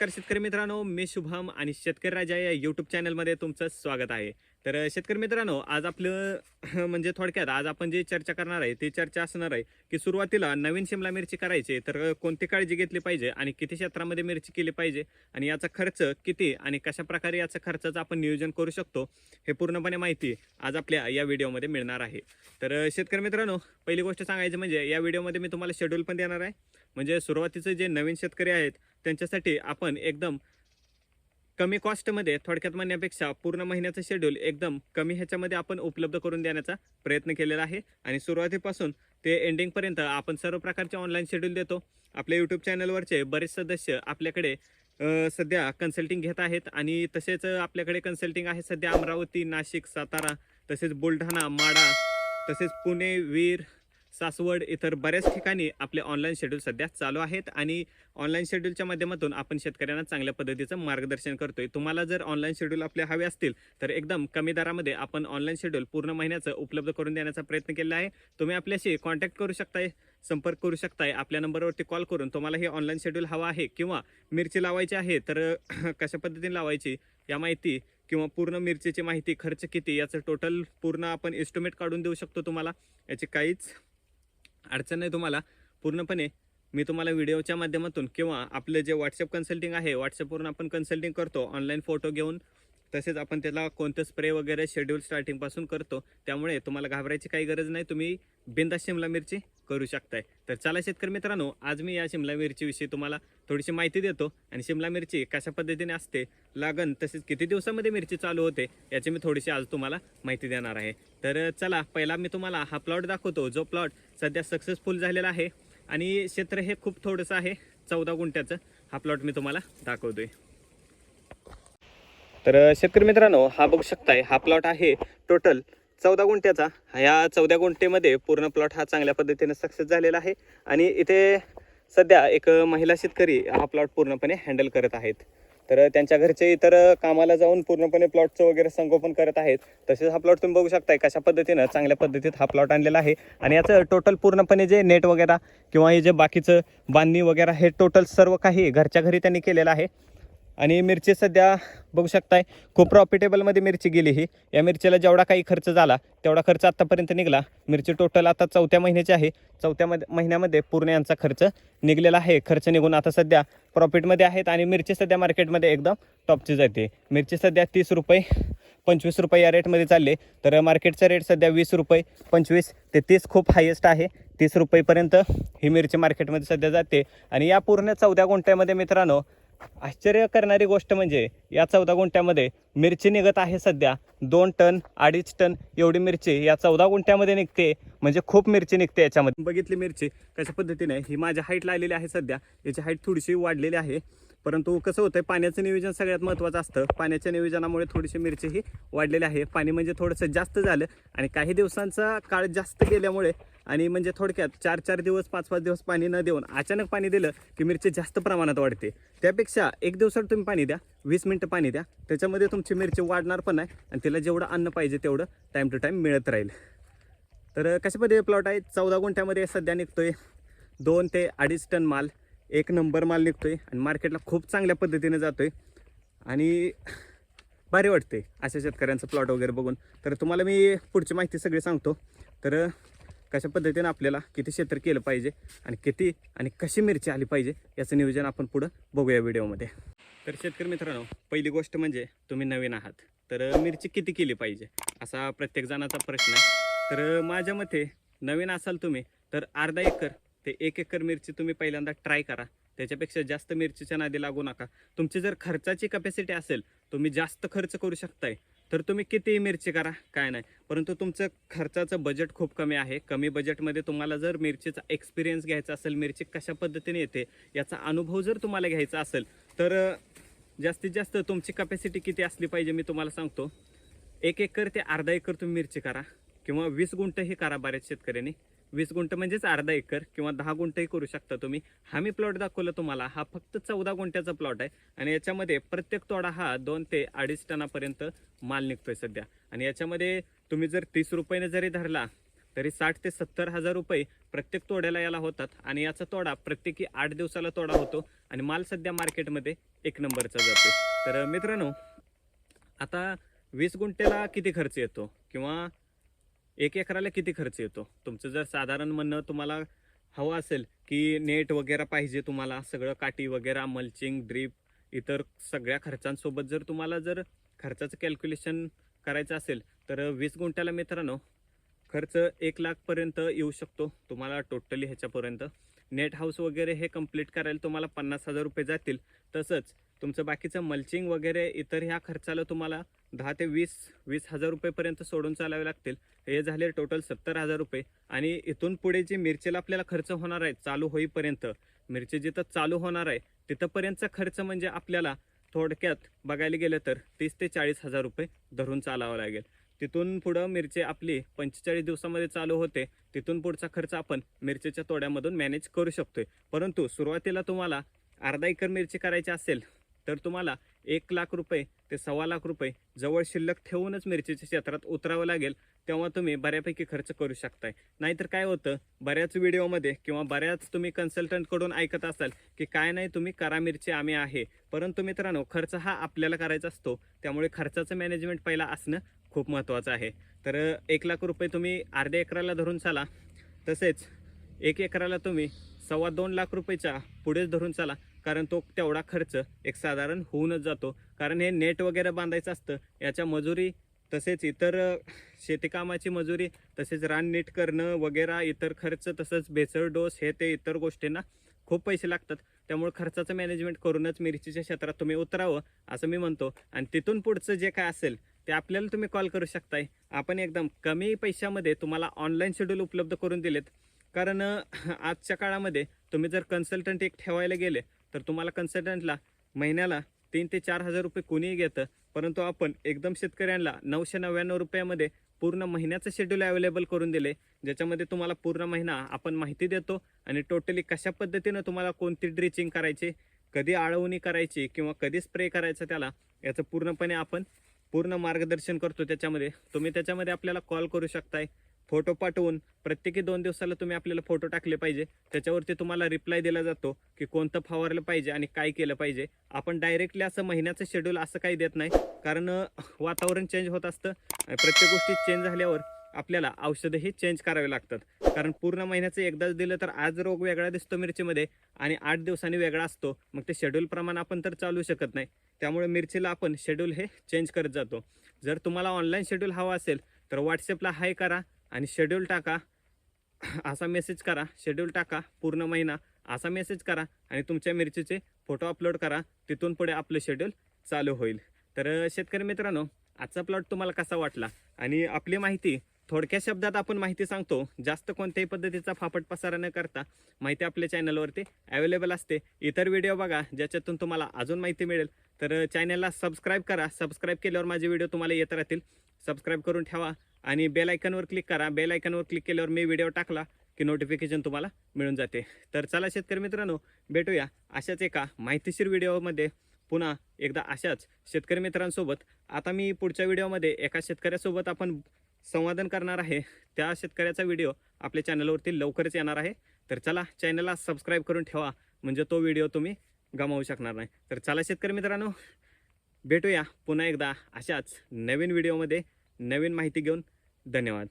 नमस्कार शेतकरी मित्रांनो मी शुभम आणि शेतकरी राजा या यूट्यूब चॅनलमध्ये तुमचं स्वागत आहे. तर शेतकरी मित्रांनो आज आपलं म्हणजे थोडक्यात आज आपण जी चर्चा करणार आहे ती चर्चा असणार आहे की सुरुवातीला नवीन शिमला मिरची करायची तर कोणती काळजी घेतली पाहिजे आणि किती क्षेत्रामध्ये मिरची केली पाहिजे आणि याचा खर्च किती आणि कशा प्रकारे याचा खर्चाचं आपण नियोजन करू शकतो हे पूर्णपणे माहिती आज आपल्या या व्हिडिओमध्ये मिळणार आहे. तर शेतकरी मित्रांनो पहिली गोष्ट सांगायची म्हणजे या व्हिडिओमध्ये मी तुम्हाला शेड्यूल पण देणार आहे. म्हणजे सुरुवातीचे जे नवीन शेतकरी आहेत त्यांच्यासाठी आपण एकदम कमी कॉस्टमध्ये थोडक्यात म्हणण्यापेक्षा पूर्ण महिन्याचं शेड्यूल एकदम कमी ह्याच्यामध्ये आपण उपलब्ध करून देण्याचा प्रयत्न केलेला आहे. आणि सुरुवातीपासून ते एंडिंगपर्यंत आपण सर्व प्रकारचे ऑनलाईन शेड्यूल देतो. आपल्या यूट्यूब चॅनलवरचे बरेच सदस्य आपल्याकडे सध्या कन्सल्टिंग घेत आहेत. आणि तसेच आपल्याकडे कन्सल्टिंग आहे सध्या अमरावती नाशिक सातारा तसेच बुलढाणा माडा तसेच पुणे वीर सासवड इतर बऱ्याच ठिकाणी आपले ऑनलाईन शेड्यूल सध्या चालू आहेत आणि ऑनलाईन शेड्यूलच्या माध्यमातून आपण शेतकऱ्यांना चांगल्या पद्धतीचं मार्गदर्शन करतोय. तुम्हाला जर ऑनलाईन शेड्यूल आपले हवे असतील तर एकदम कमी दरामध्ये आपण ऑनलाईन शेड्यूल पूर्ण महिन्याचं उपलब्ध करून देण्याचा प्रयत्न केला आहे. तुम्ही आपल्याशी कॉन्टॅक्ट करू शकताय संपर्क करू शकताय. आपल्या नंबरवरती कॉल करून तुम्हाला हे ऑनलाईन शेड्यूल हवा आहे किंवा मिरची लावायची आहे तर कशा पद्धतीने लावायची या माहिती किंवा पूर्ण मिरचीची माहिती खर्च किती याचं टोटल पूर्ण आपण एस्टिमेट काढून देऊ शकतो तुम्हाला. याची काहीच अडचण नाही तुम्हाला. पूर्णपणे मी तुम्हाला व्हिडिओच्या माध्यमातून किंवा आपलं जे व्हॉट्सअप कन्सल्टिंग आहे व्हॉट्सअपवरून आपण कन्सल्टिंग करतो ऑनलाईन फोटो घेऊन तसेच आपण त्याला कोणतं स्प्रे वगैरे शेड्यूल स्टार्टिंगपासून करतो त्यामुळे तुम्हाला घाबरायची काही गरज नाही. तुम्ही बिंदा शिमला मिरची करू शकताय. तर चला शेतकरी मित्रांनो आज मी या शिमला मिरचीविषयी तुम्हाला थोडीशी माहिती देतो. आणि शिमला मिरची कशा पद्धतीने असते लागण तसेच किती दिवसामध्ये मिरची चालू होते याची मी थोडीशी आज तुम्हाला माहिती देणार आहे. तर चला पहिला मी तुम्हाला हा प्लॉट दाखवतो. जो प्लॉट सध्या सक्सेसफुल झालेला आहे. आणि क्षेत्र हे खूप थोडंसं आहे चौदा गुंठ्याचं. हा प्लॉट मी तुम्हाला दाखवतोय. तर शेतकरी मित्रांनो हा बघू शकताय हा प्लॉट आहे टोटल चौदा गुंठ्याचा. ह्या चौदा गुंठेमध्ये पूर्ण प्लॉट हा चांगल्या पद्धतीने सक्सेस झालेला आहे. आणि इथे सध्या एक महिला शेतकरी हा प्लॉट पूर्णपणे हँडल करत आहेत. तर त्यांच्या घरचे इतर कामाला जाऊन पूर्णपणे प्लॉटचं वगैरे संगोपन करत आहेत. तसेच हा प्लॉट तुम्ही बघू शकताय कशा पद्धतीनं चांगल्या पद्धतीत हा प्लॉट आणलेला आहे. आणि याचं टोटल पूर्णपणे जे नेट वगैरे किंवा हे जे बाकीचं बांधणी वगैरे हे टोटल सर्व काही घरच्या घरी त्यांनी केलेलं आहे. आणि मिरची सध्या बघू शकताय खूप प्रॉफिटेबलमध्ये मिरची गेली ही. या मिरचीला जेवढा काही खर्च झाला तेवढा खर्च आत्तापर्यंत निघाला. मिरची टोटल आता चौथ्या महिन्याची आहे. चौथ्या महिन्यामध्ये पूर्ण यांचा खर्च निघलेला आहे. खर्च निघून आता सध्या प्रॉफिटमध्ये आहेत आणि मिरची सध्या मार्केटमध्ये एकदम टॉपची जाते मिरची सध्या तीस रुपये पंचवीस रुपये या रेटमध्ये चालले तर मार्केटचा रेट सध्या वीस रुपये पंचवीस ते तीस खूप हायेस्ट आहे. तीस रुपयेपर्यंत ही मिरची मार्केटमध्ये सध्या जाते. आणि या पूर्ण चौदा गुंठ्यामध्ये मित्रांनो आश्चर्य करणारी गोष्ट म्हणजे या चौदा गुंठ्यामध्ये मिरची निघत आहे सध्या. दोन टन अडीच टन एवढी मिरची या चौदा गुंठ्यामध्ये निघते. म्हणजे खूप मिरची निघते याच्यामध्ये. बघितली मिरची कशा पद्धतीने ही माझ्या हाईटला आलेली आहे सध्या. याची हाईट थोडीशी वाढलेली आहे. परंतु कसं होतं पाण्याचं नियोजन सगळ्यात महत्त्वाचं असतं. पाण्याच्या नियोजनामुळे थोडीशी मिरची ही वाढलेली आहे. पाणी म्हणजे थोडंसं जास्त झालं आणि काही दिवसांचा काळ जास्त गेल्यामुळे आणि म्हणजे थोडक्यात चार चार दिवस पाच पाच दिवस पाणी न देऊन अचानक पाणी दिलं की मिरची जास्त प्रमाणात वाढते. त्यापेक्षा एक दिवसात तुम्ही पाणी द्या वीस मिनटं पाणी द्या. त्याच्यामध्ये तुमची मिरची वाढणार पण आहे आणि तिला जेवढं अन्न पाहिजे तेवढं टाईम टू टाईम मिळत राहील. तर कशा पद्धती प्लॉट आहे? चौदा गुंठ्यामध्ये सध्या निघतोय. दोन ते अडीच टन माल एक नंबर माल निघतोय आणि मार्केटला खूप चांगल्या पद्धतीने जातोय. आणि भारी वाटते अशा शेतकऱ्यांचं प्लॉट वगैरे बघून. तर तुम्हाला मी पुढची माहिती सगळी सांगतो. तर कशा पद्धतीनं आपल्याला किती क्षेत्र केलं पाहिजे आणि किती आणि कशी मिरची आली पाहिजे याचं नियोजन आपण पुढं बघूया व्हिडिओमध्ये. तर शेतकरी मित्रांनो पहिली गोष्ट म्हणजे तुम्ही नवीन आहात. तर मिरची किती केली पाहिजे असा प्रत्येक जणाचा प्रश्न आहे. तर माझ्या मते नवीन असाल तुम्ही तर अर्धा एकर ते एक एकर मिरची तुम्ही पहिल्यांदा ट्राय करा. त्याच्यापेक्षा जास्त मिरचीच्या नादी लागू नका. तुमची जर खर्चाची कपॅसिटी असेल तुम्ही जास्त खर्च करू शकताय. तर तुम्ही कितीही मिरची करा काय नाही. परंतु तुमचं खर्चाचं बजेट खूप कमी आहे. कमी बजेटमध्ये तुम्हाला जर मिरचीचा एक्सपिरियन्स घ्यायचा असेल मिरची कशा पद्धतीने येते याचा अनुभव जर तुम्हाला घ्यायचा असेल तर जास्तीत जास्त तुमची कपॅसिटी किती असली पाहिजे मी तुम्हाला सांगतो. एक एकर ते अर्धा एकर तुम्ही मिरची करा किंवा वीस गुंठही करा बऱ्याच शेतकऱ्यांनी. वीस गुंठ म्हणजेच अर्धा एकर किंवा दहा गुंठही करू शकता तुम्ही. हा मी प्लॉट दाखवला तुम्हाला. हा फक्त चौदा गुंठ्याचा प्लॉट आहे. आणि याच्यामध्ये प्रत्येक तोडा हा दोन ते अडीच टनापर्यंत माल निघतोय सध्या. आणि याच्यामध्ये तुम्ही जर तीस रुपयाने जरी धरला तरी साठ ते सत्तर हजार रुपये प्रत्येक तोड्याला याला होतात. आणि याचा तोडा प्रत्येकी आठ दिवसाला तोडा होतो. आणि माल सध्या मार्केटमध्ये एक नंबरचा जातो तर मित्रांनो आता वीस गुंठ्याला किती खर्च येतो? किंवा एक एकराला किती खर्च येतो? तुमचं जर साधारण म्हणणं तुम्हाला हवं असेल की नेट वगैरे पाहिजे तुम्हाला सगळं काठी वगैरे मल्चिंग ड्रीप इतर सगळ्या खर्चांसोबत जर तुम्हाला जर खर्चाचं कॅल्क्युलेशन करायचं असेल तर वीस गुंठ्याला मित्रांनो खर्च एक लाखपर्यंत येऊ शकतो तुम्हाला टोटली ह्याच्यापर्यंत. नेट हाऊस वगैरे हे कंप्लीट करायला तुम्हाला पन्नास हजार रुपये जातील. तसंच तुमचं बाकीचं मल्चिंग वगैरे इतर ह्या खर्चाला तुम्हाला दहा ते वीस वीस हजार रुपयेपर्यंत सोडून चालावे लागतील. हे झाले टोटल सत्तर हजार रुपये. आणि इथून पुढे जे मिरचीला आपल्याला खर्च होणार आहे चालू होईपर्यंत मिरची जिथं चालू होणार आहे तिथंपर्यंतचा खर्च म्हणजे आपल्याला थोडक्यात बघायला गेलं तर तीस ते चाळीस हजार रुपये धरून चालावं लागेल. तिथून पुढं मिरची आपली पंचेचाळीस दिवसामध्ये चालू होते. तिथून पुढचा खर्च आपण मिरचीच्या तोड्यामधून मॅनेज करू शकतोय. परंतु सुरुवातीला तुम्हाला अर्धा एकर मिरची करायची असेल तर तुम्हाला एक लाख रुपये ते सव्वा लाख रुपये जवळ शिल्लक ठेवूनच मिरचीच्या क्षेत्रात उतरावं लागेल तेव्हा तुम्ही बऱ्यापैकी खर्च करू शकताय. नाहीतर काय होतं बऱ्याच व्हिडिओमध्ये किंवा बऱ्याच तुम्ही कन्सल्टंटकडून ऐकत असाल की काय नाही तुम्ही करा मिरची आम्ही आहे. परंतु मित्रांनो खर्च हा आपल्याला करायचा असतो त्यामुळे खर्चाचं मॅनेजमेंट पहिला असणं खूप महत्त्वाचं आहे. तर एक लाख रुपये तुम्ही अर्ध्या एकराला धरून चाला. तसेच एक एकराला तुम्ही सव्वा दोन लाख रुपयेच्या पुढेच धरून चाला. कारण तो तेवढा खर्च एक साधारण होऊनच जातो. कारण हे नेट वगैरे बांधायचं असतं याच्या मजुरी तसेच इतर शेतीकामाची मजुरी तसेच रान नीट करणं वगैरे इतर खर्च तसंच बेसर डोस हे ते इतर गोष्टींना खूप पैसे लागतात. त्यामुळे खर्चाचं मॅनेजमेंट करूनच मिरचीच्या क्षेत्रात तुम्ही उतरावं असं मी म्हणतो. आणि तिथून पुढचं जे काय असेल ते आपल्याला तुम्ही कॉल करू शकताय. आपण एकदम कमी पैशामध्ये तुम्हाला ऑनलाईन शेड्यूल उपलब्ध करून दिलेत. कारण आजच्या काळामध्ये तुम्ही जर कन्सल्टंट एक ठेवायला गेले तर तुम्हाला कन्सल्टंटला महिन्याला तीन ते चार हजार रुपये कोणीही घेतं. परंतु आपण एकदम शेतकऱ्यांना नऊशे नव्याण्णव रुपयामध्ये पूर्ण महिन्याचं शेड्यूल अवेलेबल करून दिले ज्याच्यामध्ये तुम्हाला पूर्ण महिना आपण माहिती देतो आणि टोटली कशा पद्धतीनं तुम्हाला कोणती ड्रिचिंग करायची कधी आळवणी करायची किंवा कधी स्प्रे करायचं त्याला याचं पूर्णपणे आपण पूर्ण मार्गदर्शन करतो. त्याच्यामध्ये तुम्ही त्याच्यामध्ये आपल्याला कॉल करू शकताय. फोटो पाठवून प्रत्येकी दोन दिवसाला तुम्ही आपल्याला फोटो टाकले पाहिजे. त्याच्यावरती तुम्हाला रिप्लाय दिला जातो की कोणतं फवारलं पाहिजे आणि काय केलं पाहिजे. आपण डायरेक्टली असं महिन्याचं शेड्यूल असं काही देत नाही. कारण वातावरण चेंज होत असतं. प्रत्येक गोष्टी चेंज झाल्यावर आपल्याला औषधंही चेंज करावे लागतात. कारण पूर्ण महिन्याचं एकदाच दिलं तर आज रोग वेगळा दिसतो मिरचीमध्ये आणि आठ दिवसांनी वेगळा असतो. मग ते शेड्यूल प्रमाण आपण तर चालू शकत नाही. त्यामुळे मिरचीला आपण शेड्यूल हे चेंज करत जातो. जर तुम्हाला ऑनलाईन शेड्यूल हवा असेल तर व्हॉट्सअपला हाय करा. आणि शेड्यूल टाका. असा मेसेज करा. शेड्यूल टाका. पूर्ण महिना. असा मेसेज करा आणि तुमच्या मिरचीचे फोटो अपलोड करा. तिथून पुढे आपलं शेड्यूल चालू होईल. तर शेतकरी मित्रांनो आजचा प्लॉट तुम्हाला कसा वाटला? आणि आपली माहिती थोडक्या शब्दात आपण माहिती सांगतो जास्त कोणत्याही पद्धतीचा फापट पसारा न करता माहिती आपल्या चॅनलवरती अवेलेबल असते. इतर व्हिडिओ बघा ज्याच्यातून तुम्हाला अजून माहिती मिळेल. तर चॅनलला सबस्क्राईब करा. सबस्क्राईब केल्यावर माझे व्हिडिओ तुम्हाला येत राहतील. सबस्क्राईब करून ठेवा आणि बेल आयकनवर क्लिक करा. बेल आयकनवर क्लिक केल्यावर मी व्हिडिओ टाकला की नोटिफिकेशन तुम्हाला मिळून जाते. तर चला शेतकरी मित्रांनो भेटूया अशाच एका माहितीशीर व्हिडिओमध्ये पुन्हा एकदा अशाच शेतकरी मित्रांसोबत. आता मी पुढच्या व्हिडिओमध्ये एका शेतकऱ्यासोबत आपण संवादन करणार आहे त्या शेतकऱ्याचा व्हिडिओ आपल्या चॅनलवरती लवकरच येणार आहे. तर चला चॅनलला सबस्क्राईब करून ठेवा म्हणजे तो व्हिडिओ तुम्ही गमावू शकणार नाही. तर चला शेतकरी मित्रांनो भेटूया पुन्हा एकदा अशाच नवीन व्हिडिओमध्ये. नवीन माहिती घेऊन धन्यवाद.